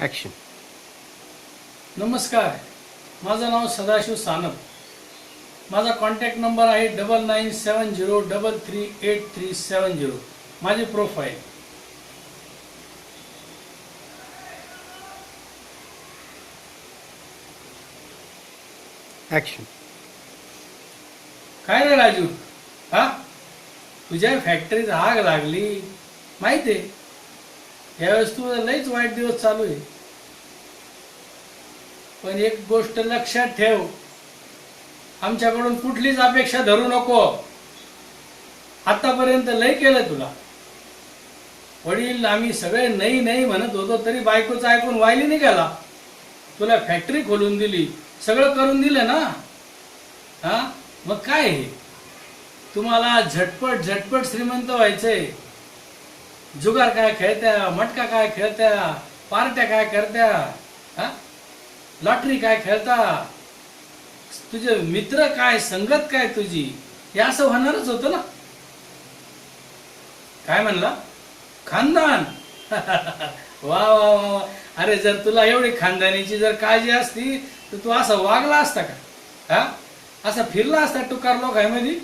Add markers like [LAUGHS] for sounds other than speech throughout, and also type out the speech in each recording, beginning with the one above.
Action नमस्कार. माझं नाव सदाशिव सानप. माझा कॉन्टॅक्ट नंबर आहे double nine seven zero double three eight three seven zero माझी प्रोफाईल ॲक्शन काय रे राजू? हा? तुझ्या फॅक्टरीत आग लागली. माहिती आहे? यावेळेस तुझा लईच वाईट दिवस चालू आहे. पण एक गोष्ट लक्षात ठेव. आमच्याकडून कुठलीच अपेक्षा धरू नको. आतापर्यंत लय केलं तुला. वडील आम्ही सगळे नाही नाही म्हणत होतो तरी बायकोचं ऐकून वायली नाही गेला. तुला फॅक्टरी खोलून दिली. सगळं करून दिलं ना? हा? मग काय हे? तुम्हाला झटपट झटपट श्रीमंत व्हायचंय. जुगार काय खेळत्या मटका काय खेळत्या पार्ट्या काय करत्या हा? लॉटरी काय खेळता? तुझे मित्र काय संगत काय तुझी? हे असं होणारच होतं ना? काय म्हणला? खानदान. [LAUGHS] वा वा वा अरे जर तुला एवढी खानदानीची जर काळजी असती तर तू असं वागला असता का? हा? असा फिरला असता टुकार लोक लोकांमध्ये?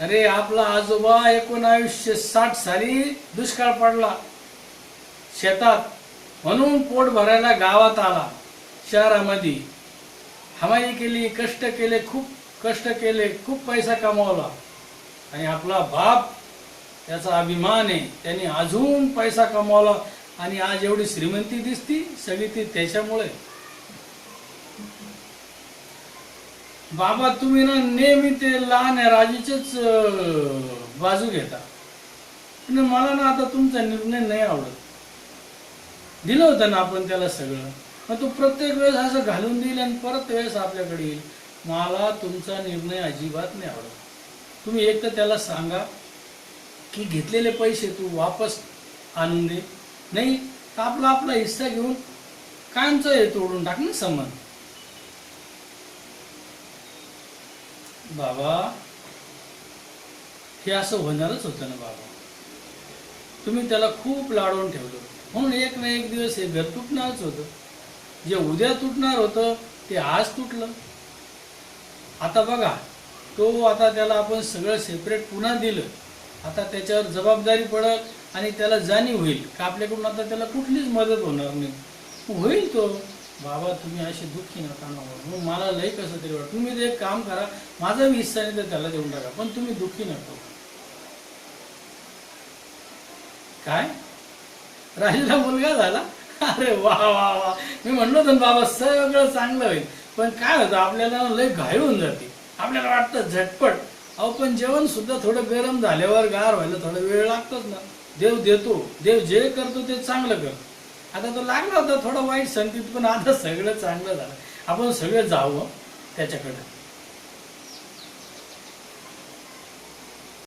अरे आपला आजोबा एकोणावीसशे साठ साली दुष्काळ पडला. शेतात म्हणून पोट भरायला गावात आला शहरामध्ये. हमाई केली कष्ट केले खूप कष्ट केले खूप पैसा कमावला. आणि आपला बाप त्याचा अभिमान आहे. त्यांनी अजून पैसा कमावला आणि आज एवढी श्रीमंती दिसती सगळी ती त्याच्यामुळे. बाबा तुम्ही ना नेहमी ते लहान आहे बाजू घेता. पण मला ना आता तुमचा निर्णय नाही आवडत. दिलं होतं ना आपण त्याला सगळं. मग तो प्रत्येक वेळेस असं घालून देईल आणि परत वेळेस आपल्याकडे येईल. मला तुमचा निर्णय अजिबात नाही आवडत. तुम्ही एक तर त्याला सांगा की घेतलेले पैसे तू वापस आणून दे. नाही तर आपला आपला हिस्सा घेऊन कायमचं हे तोडून टाक ना संबंध. बाबा हे असं होणारच होतं ना बाबा. तुम्ही त्याला खूप लाडवून ठेवलं. म्हणून एक ना एक दिवस हे घर तुटणारच होतं. जे उद्या तुटणार होतं ते आज तुटलं. आता बघा तो आता त्याला आपण सगळं सेपरेट पुन्हा दिलं. आता त्याच्यावर जबाबदारी पडत आणि त्याला जाणीव होईल. का आपल्याकडून आता त्याला कुठलीच मदत होणार नाही. होईल तो. बाबा तुम्ही असे दुःखी नका ना मग हो, मला लय कसं तरी वाटत. तुम्ही ते एक काम करा माझा मी हिस्सा नाही तर त्याला देऊन टाका पण तुम्ही दुःखी नका. काय? राहिला मुलगा झाला? अरे वा वा वा. मी म्हणलो तर बाबा सगळं चांगलं होईल. पण काय होतं आपल्याला लय घाई होऊन जाते. आपल्याला वाटतं झटपट. अहो पण जेवण सुद्धा थोडं गरम झाल्यावर गार व्हायला थोडा वेळ लागतोच ना. देव देतो. देव जे करतो ते चांगलं करतो. आता तो लागला होता थोडा वाईट संगीत पण आता सगळं चांगलं झालं. आपण सगळं जावं त्याच्याकडे.